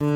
Hello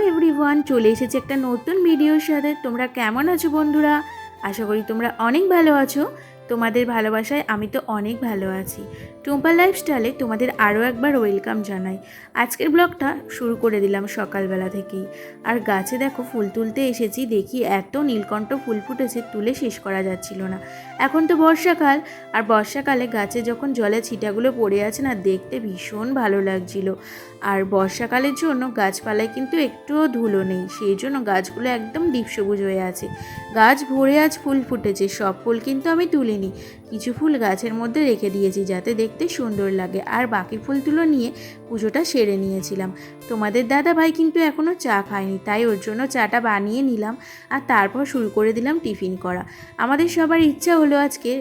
everyone চলে এসেছে একটা নতুন ভিডিওর সাথে। তোমরা কেমন আছো বন্ধুরা? আশা করি তোমরা অনেক ভালো আছো। তোমাদের ভালোবাসায় আমি তো অনেক ভালো আছি। টুম্পা লাইফস্টাইলে তোমাদের আরও একবার ওয়েলকাম জানাই। আজকের ব্লগটা শুরু করে দিলাম সকালবেলা থেকেই। আর গাছে দেখো ফুল তুলতে এসেছি, দেখি এত নীলকণ্ঠ ফুল ফুটেছে, তুলে শেষ করা যাচ্ছিল না। এখন তো বর্ষাকাল, আর বর্ষাকালে গাছে যখন জলে ছিটাগুলো পড়ে আছে না, দেখতে ভীষণ ভালো লাগছিল। আর বর্ষাকালের জন্য গাছপালায় কিন্তু একটুও ধুলো নেই, সেই জন্য গাছগুলো একদম ডিপ সবুজ হয়ে আছে। গাছ ভরে আজ ফুল ফুটেছে, সব ফুল কিন্তু আমি তুলিনি। কিছু ফুল গাছের মধ্যে রেখে দিয়েছি যাতে দেখতে সুন্দর লাগে। আর বাকি ফুলগুলো নিয়ে পুজোটা সেরে নিয়েছিলাম। তোমাদের দাদা ভাই কিন্তু এখনও চা খায়নি, তাই ওর জন্য চাটা বানিয়ে নিলাম আর তারপর শুরু করে দিলাম টিফিন করা। আমাদের সবার ইচ্ছা হলো আজকে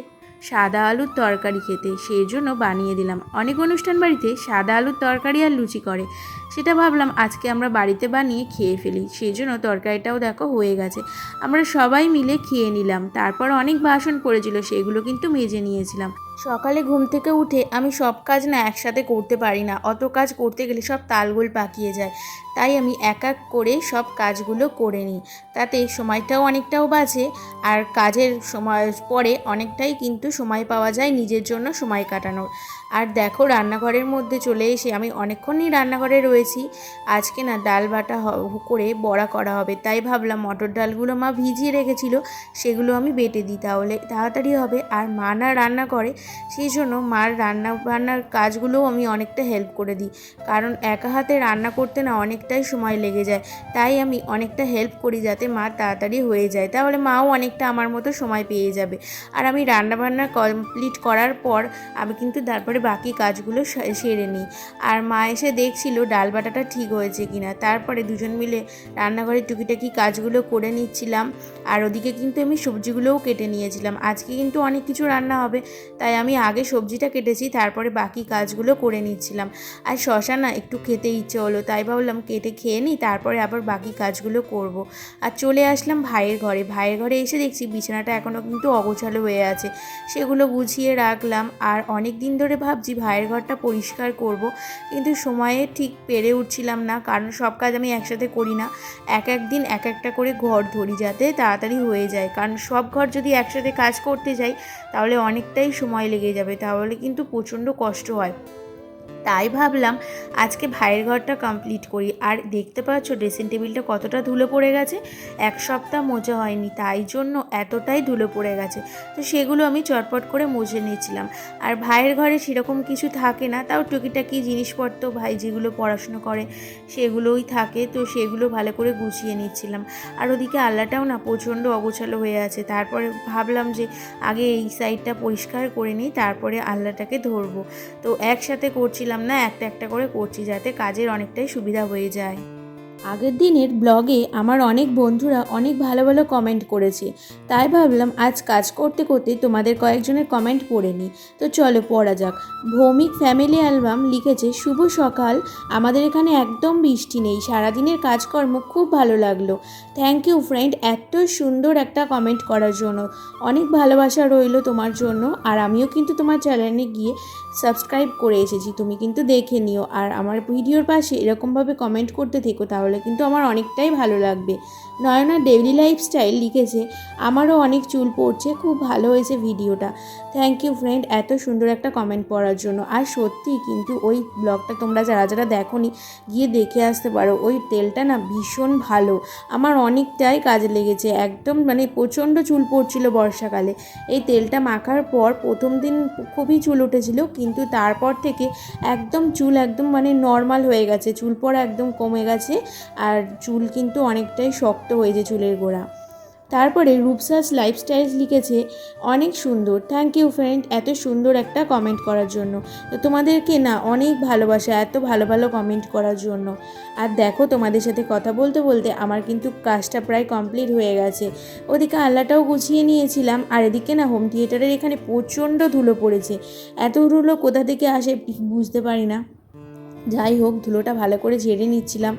সাদা আলুর তরকারি খেতে। সেই জন্য বানিয়ে দিলাম। অনেক অনুষ্ঠান বাড়িতে সাদা আলুর তরকারি আর লুচি করে। সেটা ভাবলাম আজকে আমরা বাড়িতে বানিয়ে খেয়ে ফেলি। সেই জন্য তরকারিটাও দেখো হয়ে গেছে। আমরা সবাই মিলে খেয়ে নিলাম। তারপর অনেক বাসন পড়েছিল সেগুলো কিন্তু মেজে নিয়েছিলাম। সকালে ঘুম থেকে উঠে আমি সব কাজ না একসাথে করতে পারি না। অত কাজ করতে গেলে সব তালগোল পাকিয়ে যায়। তাই আমি এক এক করে সব কাজগুলো করে নিই। তাতে সময়টাও অনেকটাও বাঁচে আর কাজের সময় পরে অনেকটাই কিন্তু সময় পাওয়া যায় নিজের জন্য সময় কাটানোর। আর দেখো রান্নাঘরের মধ্যে চলে এসে আমি অনেকক্ষণই রান্নাঘরে রয়েছি। আজকে না ডাল বাটা করে বড়া করা হবে। তাই ভাবলাম মটর ডালগুলো মা ভিজিয়ে রেখেছিল, সেগুলো আমি বেটে দিই তাহলে, তাড়াতাড়ি হবে। আর মা না রান্না করে, সেই জন্য মার রান্না বান্নার কাজগুলোও আমি অনেকটা হেল্প করে দিই। কারণ একা হাতে রান্না করতে না অনেকটাই সময় লেগে যায়। তাই আমি অনেকটা হেল্প করি যাতে মা তাড়াতাড়ি হয়ে যায়। তাহলে মাও অনেকটা আমার মতো সময় পেয়ে যাবে। আর আমি রান্না বান্না কমপ্লিট করার পর, আমি কিন্তু তারপরে বাকি কাজগুলো সেরে নিই। আর মা এসে দেখছিল ডাল বাটাটা ঠিক হয়েছে কিনা। তারপরে দুজন মিলে রান্নাঘরের টুকিটাকি কাজগুলো করে নিচ্ছিলাম। আর ওদিকে কিন্তু আমি সবজিগুলোও কেটে নিয়েছিলাম। আজকে কিন্তু অনেক কিছু রান্না হবে, তাই আমি আগে সবজিটা কেটেছি, তারপরে বাকি কাজগুলো করে নিচ্ছিলাম। আর শশা না একটু খেতে ইচ্ছে হলো, তাই ভাবলাম কেটে খেয়ে নিই, তারপরে আবার বাকি কাজগুলো করব। আর চলে আসলাম ভাইয়ের ঘরে। ভাইয়ের ঘরে এসে দেখছি বিছানাটা এখনও কিন্তু অগোছালো হয়ে আছে। সেগুলো গুছিয়ে রাখলাম। আর অনেক দিন ধরে ভাবছি ভাইয়ের ঘরটা পরিষ্কার করব, কিন্তু সময়ে ঠিক পেরে উঠছিলাম না, কারণ সব কাজ আমি একসাথে করি না। এক এক দিন এক একটা করে ঘর ধরি যাতে তাড়াতাড়ি হয়ে যায়, কারণ সব ঘর যদি একসাথে কাজ করতে যাই, তাহলে অনেকটাই সময় লেগে যাবে, তাহলে কিন্তু প্রচণ্ড কষ্ট হয়। তাই ভাবলাম আজকে ভাইয়ের ঘরটা কমপ্লিট করি। আর দেখতে পাচ্ছ ড্রেসিং টেবিলটা কতটা ধুলো পড়ে গেছে? এক সপ্তাহ মোজা হয়নি, তাই জন্য এতটাই ধুলো পড়ে গেছে। তো সেগুলো আমি চটপট করে মুছে নিয়েছিলাম। আর ভাইয়ের ঘরে সেরকম কিছু থাকে না, তাও টুকিটাকি জিনিসপত্র, ভাই যেগুলো পড়াশুনো করে সেগুলোই থাকে। তো সেগুলো ভালো করে গুছিয়ে নিচ্ছিলাম। আর ওদিকে আল্লাটাও না প্রচণ্ড অগোছালো হয়ে আছে। তারপরে ভাবলাম যে আগে এই সাইডটা পরিষ্কার করে নিই, তারপরে আল্লাটাকে ধরবো। তো একসাথে করছিলাম না একটা একটা করে করছি যাতে কাজের অনেকটাই সুবিধা হয়ে যায়। আগের দিনের ব্লগে আমার অনেক বন্ধুরা অনেক ভালো ভালো কমেন্ট করেছে। তাই ভাবলাম আজ কাজ করতে করতে তোমাদের কয়েকজনের কমেন্ট পড়ে নিই। তো চলো পড়া যাক। ভৌমিক ফ্যামিলি অ্যালবাম লিখেছে, শুভ সকাল। আমাদের এখানে একদম বৃষ্টি নেই। সারাদিনের কাজকর্ম খুব ভালো লাগল। থ্যাংক ইউ ফ্রেন্ড এত সুন্দর একটা কমেন্ট করার জন্য। অনেক ভালোবাসা রইল তোমার জন্য। আর আমিও কিন্তু তোমার চ্যানেলে গিয়ে সাবস্ক্রাইব করে এসেছি। তুমি কিন্তু দেখে নিও। আর আমার ভিডিওর পাশে এরকমভাবে কমেন্ট করতে থেকো তাহলে কিন্তু আমার অনেকটাই ভালো লাগবে। নয়না ডেইলি লাইফস্টাইল লিখেছে, আমারও অনেক চুল পড়ছে, খুব ভালো হয়েছে ভিডিওটা। থ্যাংক ইউ ফ্রেন্ড এত সুন্দর একটা কমেন্ট পড়ার জন্য। আর সত্যি কিন্তু ওই ব্লগটা তোমরা যারা যারা দেখোনি, গিয়ে দেখে আসতে পারো, ওই তেলটা না ভীষণ ভালো। আমার অনেকটাই কাজে লেগেছে, একদম মানে প্রচণ্ড চুল পড়ছিল বর্ষাকালে। এই তেলটা মাখার পর প্রথম দিন খুবই চুল উঠেছিল, কিন্তু তারপর থেকে একদম চুল একদম মানে নর্মাল হয়ে গেছে, চুল পড়া একদম কমে গেছে, আর চুল কিন্তু অনেকটাই শক্ত হয়েছে চুলের গোড়া। তারপরে রূপসাস লাইফস্টাইল লিখেছে, অনেক সুন্দর। থ্যাংক ইউ ফ্রেন্ড এত সুন্দর একটা কমেন্ট করার জন্য। তো তোমাদেরকে না অনেক ভালোবাসা, এত ভালো ভালো কমেন্ট করার জন্য। আর দেখো তোমাদের সাথে কথা বলতে বলতে আমার কিন্তু কাজটা প্রায় কমপ্লিট হয়ে গেছে। ওদিকে আল্লাটাও গুছিয়ে নিয়েছিলাম, আর এদিকে না হোম থিয়েটারের এখানে প্রচণ্ড ধুলো পড়েছে। এত ধুলো কোথা থেকে আসে বুঝতে পারি না। যাই হোক, ধুলোটা ভালো করে ঝেড়ে নিচ্ছিলাম।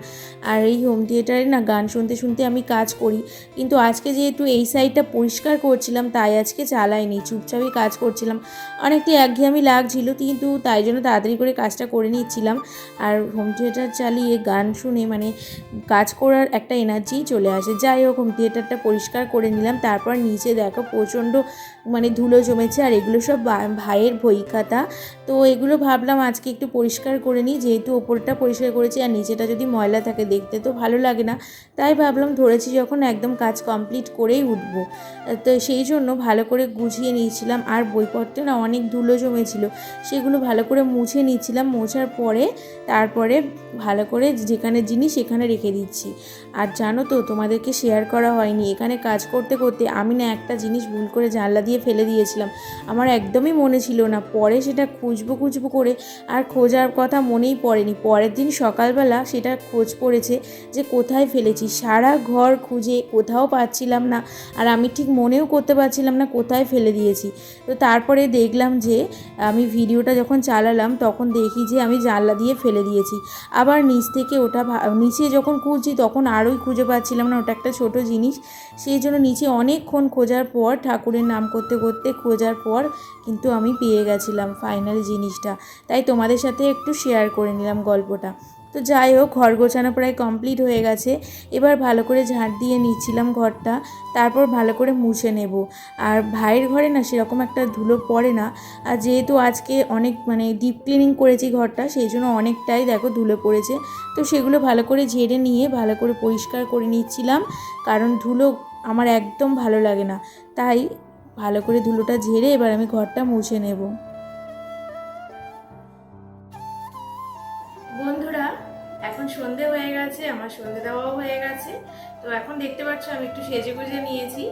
আর এই হোম থিয়েটারে না গান শুনতে শুনতে আমি কাজ করি। কিন্তু আজকে যেহেতু এই সাইডটা পরিষ্কার করছিলাম, তাই আজকে চালাইনি, চুপচাপই কাজ করছিলাম। অনেকটা একঘেয়েমি লাগছিল, কিন্তু তাই জন্য তাড়াতাড়ি করে কাজটা করে নিচ্ছিলাম। আর হোম থিয়েটার চালিয়ে গান শুনে মানে কাজ করার একটা এনার্জি চলে আসে। যাই হোক হোম থিয়েটারটা পরিষ্কার করে নিলাম। তারপর নিচে দেখো প্রচণ্ড মানে ধুলো জমেছে আর এগুলো সব ভাইয়ের বই খাতা। তো এগুলো ভাবলাম আজকে একটু পরিষ্কার করে নিই, যেহেতু ওপরটা পরিষ্কার করেছি আর নিচেটা যদি ময়লা থাকে দেখতে তো ভালো লাগে না। তাই ভাবলাম ধরেছি যখন একদম কাজ কমপ্লিট করেই উঠবো। তো সেই জন্য ভালো করে গুছিয়ে নিয়েছিলাম। আর বইপত্রে না অনেক ধুলো জমেছিল, সেগুলো ভালো করে মুছে নিচ্ছিলাম। মোছার পরে তারপরে ভালো করে যেখানে জিনিস সেখানে রেখে দিচ্ছি। আর জানো তো, তোমাদেরকে শেয়ার করা হয়নি। এখানে কাজ করতে করতে আমি না একটা জিনিস ভুল করে জানলা ফেলে দিয়েছিলাম। আমার একদমই মনে ছিল না। পরে সেটা খুঁজবো খুঁজবো করে আর খোঁজার কথা মনেই পড়েনি। পরের দিন সকালবেলা সেটা খোঁজ পড়েছে যে কোথায় ফেলেছি। সারা ঘর খুঁজে কোথাও পাচ্ছিলাম না আর আমি ঠিক মনেও করতে পারছিলাম না কোথায় ফেলে দিয়েছি। তো তারপরে দেখলাম যে আমি ভিডিওটা যখন চালালাম তখন দেখি যে আমি জানলা দিয়ে ফেলে দিয়েছি। আবার নিচ থেকে ওটা নিচে যখন খুঁজছি তখন আরোই খুঁজে পাচ্ছিলাম না। ওটা একটা ছোট জিনিস। সেই জন্য নিচে অনেকক্ষণ খোঁজার পর ঠাকুরের নাম করতে করতে খোঁজার পর কিন্তু আমি পেয়ে গেছিলাম ফাইনাল জিনিসটা। তাই তোমাদের সাথে একটু শেয়ার করে নিলাম গল্পটা। তো যাই হোক, ঘর গোছানো প্রায় কমপ্লিট হয়ে গেছে। এবার ভালো করে ঝাঁট দিয়ে নিচ্ছিলাম ঘরটা, তারপর ভালো করে মুছে নেব। আর ভাইয়ের ঘরে না সেরকম একটা ধুলো পড়ে না। আর যেহেতু আজকে অনেক মানে ডিপ ক্লিনিং করেছি ঘরটা, সেই জন্য অনেকটাই দেখো ধুলো পড়েছে। তো সেগুলো ভালো করে ঝেড়ে নিয়ে ভালো করে পরিষ্কার করে নিচ্ছিলাম। কারণ ধুলো আমার একদম ভালো লাগে না। তাই ভালো করে ধুলোটা ঝেড়ে এবার আমি ঘরটা মুছে নেব। বন্ধুরা, এখন সন্ধে হয়ে গেছে, আমার সন্ধে দেওয়াও হয়ে গেছে। তো এখন দেখতে পাচ্ছ, আমি একটু সেজে গুজে নিয়েছি।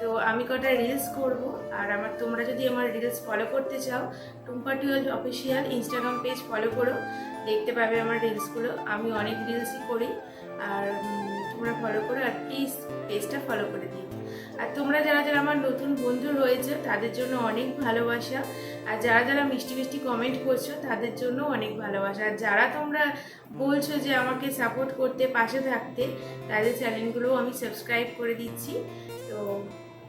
তো আমি কটা রিলস করব, আর আমার তোমরা যদি আমার রিলস ফলো করতে চাও, Tumpa twelve official Instagram page follow করো। দেখতে পাবে আমার রিলসগুলো আমি অনেক রিলসই করি, আর তোমরা ফলো করো আর প্লিজ পেজটা ফলো করে দিও। আর তোমরা যারা যারা আমার নতুন বন্ধু রয়েছে, তাদের জন্য অনেক ভালোবাসা। আর যারা যারা মিষ্টি মিষ্টি কমেন্ট করছ, তাদের জন্য অনেক ভালোবাসা। আর যারা তোমরা বলছো যে আমাকে সাপোর্ট করতে, পাশে থাকতে, তাদের চ্যানেলগুলোও আমি সাবস্ক্রাইব করে দিচ্ছি। তো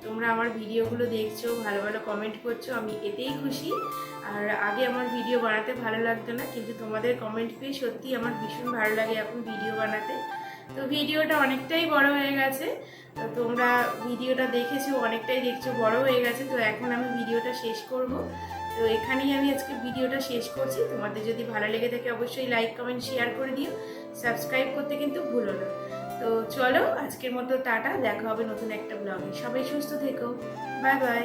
তোমরা আমার ভিডিওগুলো দেখছ, ভালো ভালো কমেন্ট করছ, আমি এতেই খুশি। আর আগে আমার ভিডিও বানাতে ভালো লাগতো না, কিন্তু তোমাদের কমেন্ট পেয়ে সত্যি আমার ভীষণ ভালো লাগে এখন ভিডিও বানাতে। তো ভিডিওটা অনেকটাই বড় হয়ে গেছে। তো তোমরা ভিডিওটা দেখেছ, অনেকটাই দেখছ, বড় হয়ে গেছে। তো এখন আমি ভিডিওটা শেষ করব। তো এখানেই আমি আজকে ভিডিওটা শেষ করছি। তোমাদের যদি ভালো লেগে থাকে অবশ্যই লাইক কমেন্ট শেয়ার করে দিও। সাবস্ক্রাইব করতে কিন্তু ভুলো না। তো চলো আজকের মতো টাটা। দেখা হবে নতুন একটা ব্লগে সবাই সুস্থ থেকো। Bye bye